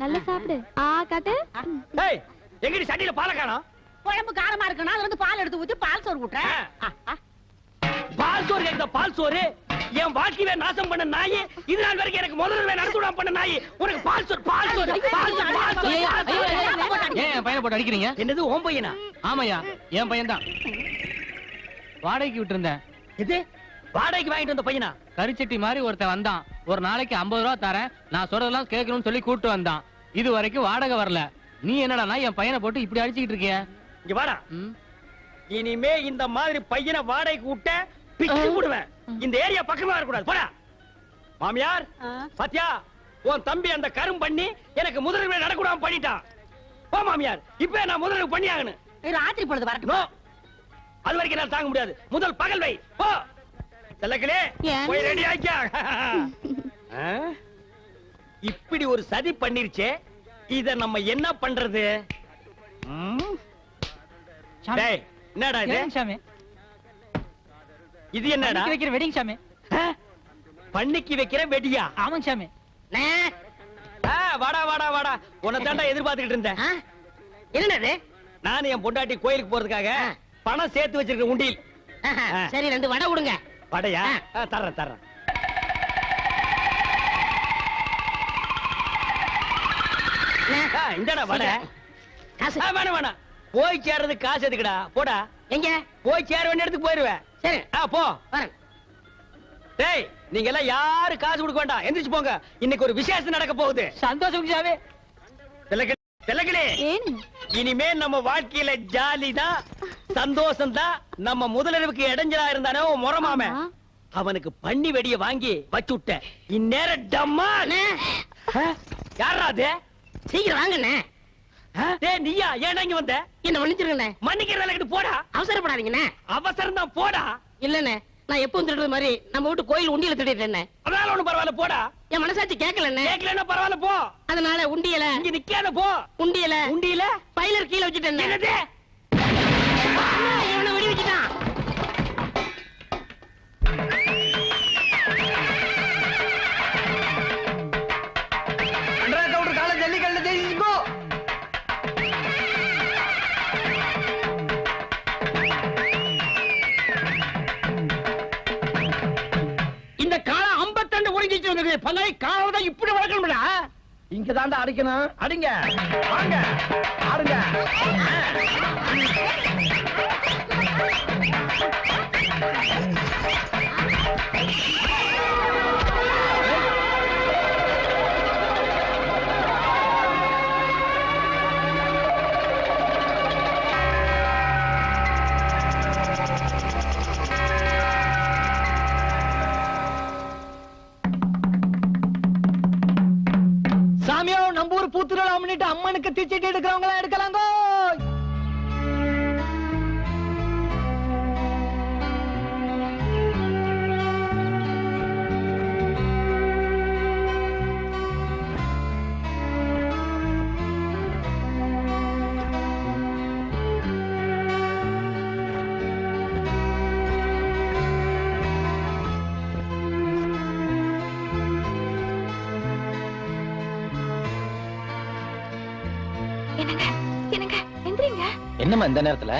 நல்லா சாப்பிடு. ஆ காட்டு. ஏய் எங்கடி சட்டியில பாலை காணோம்? குழம்பு காரமா இருக்குன்னா அதுல இருந்து பால் எடுத்து ஊத்தி பால் சோறு ஆ. பால் சோறு கேக்குதா பால் சோறு என் வாழ்க்கையவே நாசம் பண்ண நாய் இது நாள் வரைக்கும் எனக்கு முதல்ல நடந்து விடாம பண்ண நாய் உனக்கு பால் சோறு பால் சோறு பால் சோறு பால் சோறு, ஏன் என் பையனை போட்டு அடிக்கிறீங்க? என்னது ஓம் பையனா? ஆமாய்யா என் பையன்தான். வாடகைக்கு விட்டுருந்தேன். இது வாடகைக்கு வாங்கிட்டு வந்த பையனா? கரிச்சட்டி மாதிரி ஒருத்தன் வந்தான். ஒரு நாளைக்கு ஐம்பது ரூபா தரேன். நான் சொல்றதெல்லாம் கேட்கணும்னு சொல்லி கூட்டு வந்தான். இது வரைக்கும் வாடகை வரல. நீ என்னடான்னா என் பையனை போட்டு இப்படி அடிச்சுக்கிட்டு இருக்கிய? இங்க வாடா? இனிமே இந்த மாதிரி பையனை வாடகைக்கு விட்ட பிச்சு விடுவேன். இந்த ஏரியா பக்கமா வரக்கூடாது போடா. மாமியார். சத்யா உன் தம்பி அந்த கரும் பண்ணி எனக்கு முதலில் நடக்கூடாம பண்ணிட்டான். போ மாமியார் இப்ப நான் முதலில் பண்ணி ஆகணும் ராத்திரி பொழுது வரட்டும் அது வரைக்கும் நான் தாங்க முடியாது. முதல் பகல் வை. போ. செல்லக்கிளே? போய் ரெடி ஆக்கியா? இப்படி ஒரு சதி பண்ணிருச்சே இத நம்ம என்ன பண்றது? என்னடா இது? சாமி? இது என்னடா? பண்ணிக்கு வைக்கிற வெட்டிங் சாமி? பண்ணிக்கு வைக்கிற வெடியா? ஆமாங்க சாமி. வாடா வாடா வாடா. உன்னை தாண்டா எதிர்பார்த்துக்கிட்டு இருந்தேன்? என்னது நானும் என் பொண்டாட்டி கோயிலுக்கு போறதுக்காக. பணம் சேர்த்து வச்சிருக்க உண்டியில். சரி ரெண்டு வடை கொடுங்க. படையா? தர்றேன் தர்றேன். அண்ணே, ஆ, இந்தாடா வடை. காசு. ஆ, வேணாம் வேணாம். போய் சேர்றது காசு எதுக்குடா? போடா. எங்க? போய் சேர வேண்டிய இடத்துக்கு போயிருவேன். சரி. ஆ போ. டேய் நீங்க எல்லாம் யாரு காசு கொடுக்க வேண்டாம்? எந்திரிச்சு போங்க. இன்னைக்கு ஒரு விசேஷம் நடக்க போகுது. சந்தோஷம் சாமி திலகிலே ஏனு? இனிமே நம்ம வாழ்க்கையில ஜாலி தான் சந்தோஷம் தான் நம்ம முதலிரவுக்கு இடைஞ்சலா இருந்தானே முறமாம. அவனுக்கு பண்ணி வெடிய வாங்கி வச்சு விட்டேன். இந்நேரம் டம்மா. யாரா அது? சீக்கிரம் வாங்கண்ணே. நீயா? ஏன் இங்க வந்த? என்ன மன்னிச்சிருங்கண்ணே மன்னிக்கிற வேலைக்கு போடா. அவசரப்படாதீங்கண்ணே. அவசரம் தான் போடா. இல்லண்ணே. நான் எப்பவும் திருடுறது மாதிரி நம்ம வீட்டு கோயில் உண்டியல திருடிட்டேண்ணே அதனால ஒண்ணும் பரவாயில்ல போடா. என் மனசாட்சி கேட்கலண்ணே கேட்கலன்னா பரவாயில்ல போ. அதனால உண்டியல இங்க நிக்காத போ. உண்டியல உண்டியில? பைலர் கீழே வச்சுட்டேன் என்னது? ஐம்பத்தண்டு பல்லை காலம் இப்படி வளர்க்கணும்டா இங்க தாண்டா அடிக்கணும். அடிங்க. வாங்க. ஆடுங்க. நம்ம முன்னிட்டு அம்மனுக்கு தீச்சிட்டு எடுக்கிறவங்க எடுக்கலாங்கோ. என்னம்மா இந்த நேரத்துல?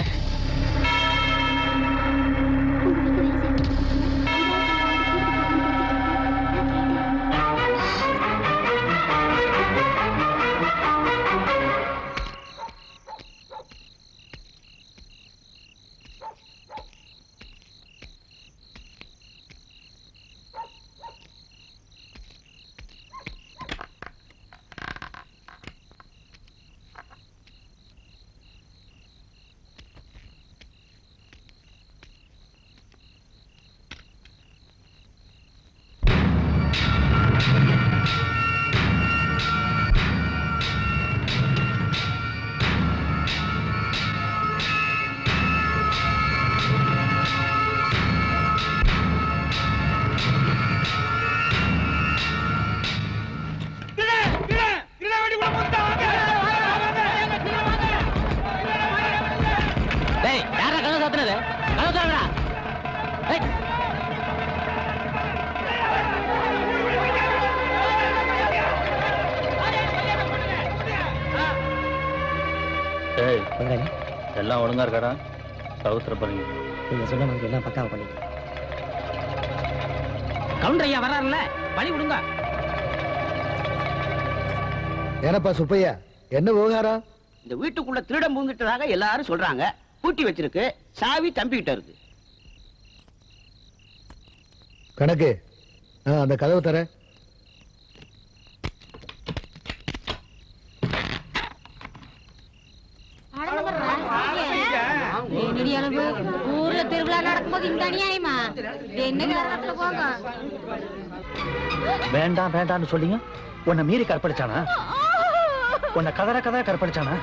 எல்லாம் ஒழுங்கா இருக்காடா? சவுத்திர போறீங்க நீங்க சொன்ன மாதிரி எல்லாம் பக்காவா பண்ணிட்டேன் கவுண்டர் ஐயா வராருல்ல வழி விடுங்க ஏனப்பா சுப்பையா? என்ன விவகாரம்? இந்த வீட்டுக்குள்ள திருடம் பூந்துட்டதாக எல்லாரும் சொல்றாங்க. பூட்டி வச்சிருக்கு. சாவி தம்பிக்கிட்ட இருக்கு. கணக்கு. ஆ, அந்த கதவு தர என்னடி அளவு ஊர்ல திருவிழா நடக்கும்போது இந்த அநியாயமா? என்ன காரணத்துல போங்க? வேண்டாம் வேண்டாம்னு சொல்லிங்க உன்னை மீறி கற்பழிச்சானா? உன்னை கதற கதற கற்பழிச்சானா?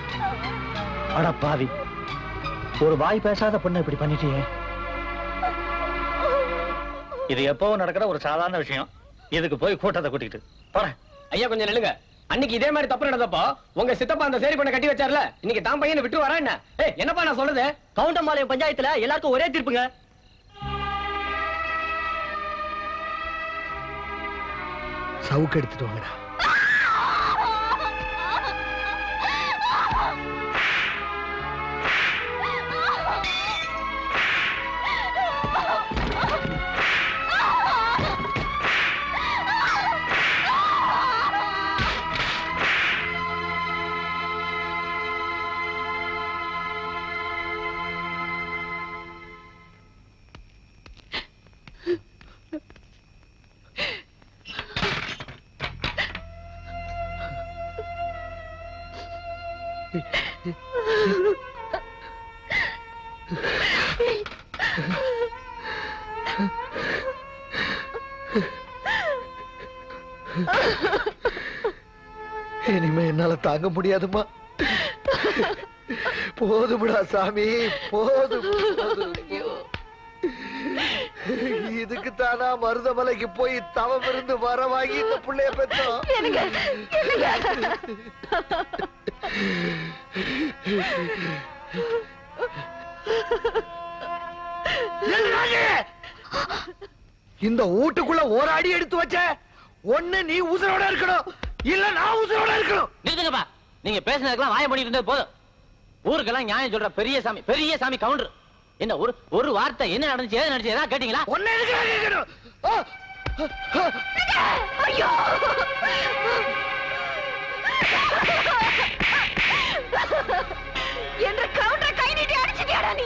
அட பாவி. ஒரு வாய் பேசாத பொண்ணு இப்படி பண்ணிட்டியே. இது எப்பவும் நடக்கிற ஒரு சாதாரண விஷயம். இதுக்கு போய் கூட்டத்தை கூட்டிக்கிட்டு. போறேன். ஐயா கொஞ்சம் நில்லுங்க. அன்னைக்கு இதே மாதிரி தப்பு நடந்தப்போ உங்க சித்தப்பா அந்த சேரி பண்ண கட்டி வச்சார்ல? இன்னைக்கு தான் பையனை விட்டு வரா என்ன? ஏ என்னப்பா நான் சொல்றது? கவுண்டம்பாளையம் பஞ்சாயத்துல எல்லாருக்கும் ஒரே தீர்ப்புங்க. சவுக்கு எடுத்துட்டு வாங்கடா. இனிமே என்னால தாங்க முடியாதுமா போதும்டா சாமி போதும் போதும். இதுக்கு தானா மருதமலைக்கு போய் தவம் இருந்து வர வாங்கி இந்த புள்ளைய பெற்றோம்? இந்த வீட்டுக்குள்ள ஒரு அடி எடுத்து வச்ச ஒண்ணு நீ உசுரோட இருக்கணும் இல்ல நான் உசுரோட இருக்கணும். நிறுத்துங்கப்பா நீங்க பேசுனதுக்கெல்லாம் வாய பண்ணிட்டு இருந்தது போதும். ஊருக்கெல்லாம் நியாயம் சொல்ற பெரிய சாமி பெரிய சாமி கவுண்டர். என்ன ஒரு ஒரு வார்த்தை என்ன நடந்துச்சு ஏது நடந்துச்சு ஏதாவது கேட்டீங்களா? ஒன்னு எதுக்கு நான் கேட்கணும்? ஆ! என்ற கவுண்டரை கை நீட்டி அடிச்சிட்டியாடா நீ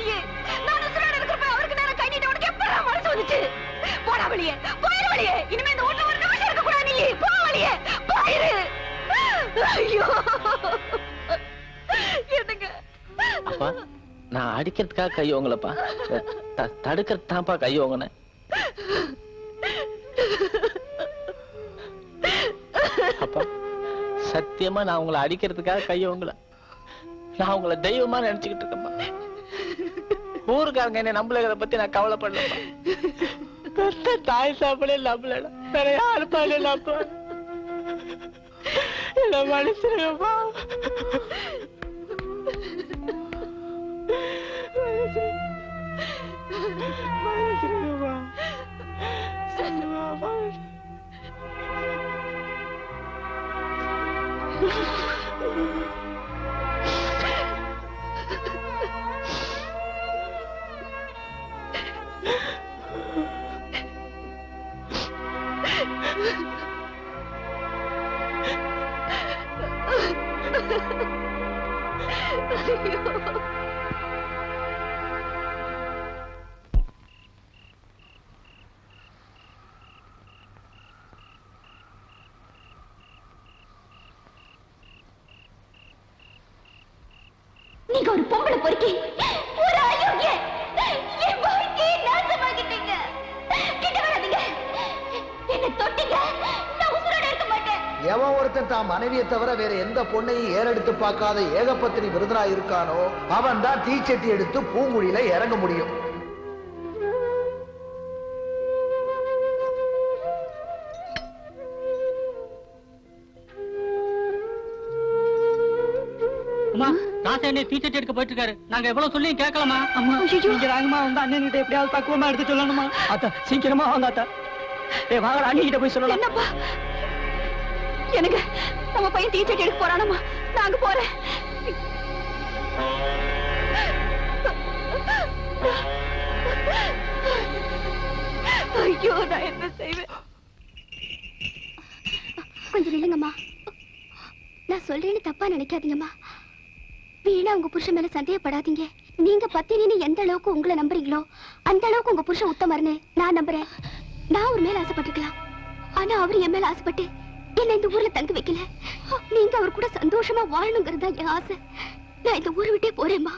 நான் உசுரோட இருக்கிறப்ப அவருக்கு நேரம் கை நீட்டி உனக்கு எப்படா மனசு வந்துச்சு? போடா வெளியே போயிரு வெளியே. இனிமே இந்த வீட்டுல ஒரு நிமிஷம் இருக்க கூடாது நீ போ வெளியே போயிரு. ஐயோ. என்னங்க? அப்பா நான் அடிக்கிறதுக்காக கை ஓங்கலப்பா. தடுக்கிறது தான்ப்பா கை ஓங்கினேன். அப்பா சத்தியமா நான் உங்களை அடிக்கிறதுக்காக கை ஓங்கல. நான் உங்களை தெய்வமா நினைச்சுக்கிட்டு இருக்கேன்ப்பா. ஊருக்காரங்க என்ன நம்பளை பத்தி நான் கவலைப்படலப்பா. பெத்த தாய் சாப்பிடே நம்பலடா வேற யாரு பாலே நம்ப என்ன மனுஷனுப்பா Bana giriyor Sen de நீங்க ஒரு பொம்பளை பொறுக்கி ஒரு அயோக்கிய என் வாழ்க்கையை நாசமாக்கிட்டீங்க. கிட்ட வராதீங்க. என்ன தொட்டீங்க. நான் உசுரோட இருக்க மாட்டேன். எவன் ஒருத்தன் தான் மனைவியை தவிர வேற எந்த பொண்ணையும் ஏறெடுத்து பார்க்காத ஏகப்பத்தினி விருதனா இருக்கானோ அவன் தான் தீச்சட்டி எடுத்து பூங்குழியில இறங்க முடியும். ராசாயனை டீச்சர் எடுக்க போயிட்டு இருக்காரு நாங்க எவ்வளவு சொல்லி கேட்கலாமா அம்மா. நீங்க ராங்கம்மா வந்து அண்ணன் எப்படியாவது பக்குவமா எடுத்து சொல்லணுமா? அத்தா சீக்கிரமா வாங்க அத்தா. ஏ வாங்க அண்ணன் கிட்ட போய் சொல்லலாம். என்னப்பா? எனக்கு நம்ம பையன் டீச்சர் எடுக்க போறானம்மா. நாங்க போறேன். ஐயோ நான் என்ன செய்வேன்? கொஞ்சம் நில்லுங்கம்மா. நான் சொல்றேன்னு தப்பா நினைக்காதீங்கம்மா. வீணா உங்க புருஷன் மேல சந்தேகப்படாதீங்க. நீங்க பத்தினின்னு எந்த அளவுக்கு உங்களை நம்புறீங்களோ அந்த அளவுக்கு உங்க புருஷன் உத்தமர்னு நான் நம்புறேன். நான் அவர் மேல ஆசைப்பட்டிருக்கலாம். ஆனா அவர் என் மேல ஆசைப்பட்டு என்ன இந்த ஊர்ல தங்க வைக்கல. நீங்க அவர் கூட சந்தோஷமா வாழணுங்கிறதா தான் என் ஆசை. நான் இந்த ஊரை விட்டே போறேம்மா.